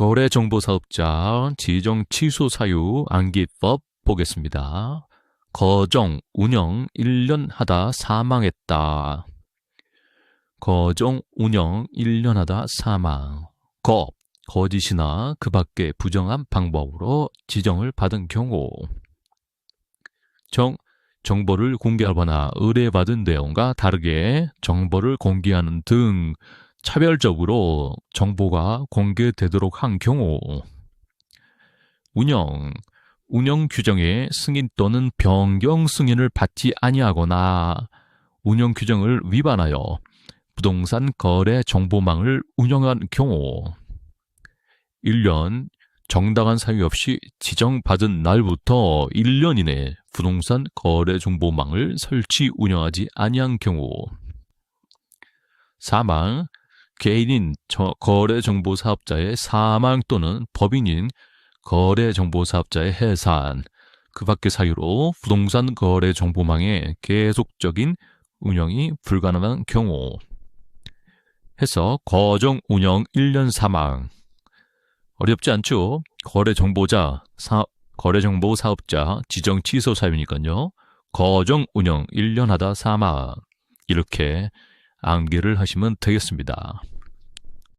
거래정보사업자 지정 취소 사유 안기법 보겠습니다. 거정, 운영 1년 하다 사망했다. 거정, 운영 1년 하다 사망. 거, 거짓이나 그 밖의 부정한 방법으로 지정을 받은 경우. 정, 정보를 공개하거나 의뢰받은 내용과 다르게 정보를 공개하는 등 차별적으로 정보가 공개되도록 한 경우. 운영, 운영 규정의 승인 또는 변경 승인을 받지 아니하거나 운영 규정을 위반하여 부동산 거래 정보망을 운영한 경우 1년 정당한 사유 없이 지정받은 날부터 1년 이내 부동산 거래 정보망을 설치 운영하지 아니한 경우 사망 개인인 저- 거래정보사업자의 사망 또는 법인인 거래정보사업자의 해산, 그 밖의 사유로 부동산 거래정보망의 계속적인 운영이 불가능한 경우. 해서 거정 운영 1년 사망. 어렵지 않죠? 거래정보자, 사, 거래정보 사업자 지정 취소 사유니까요. 거정 운영 1년 하다 사망. 이렇게 암기를 하시면 되겠습니다.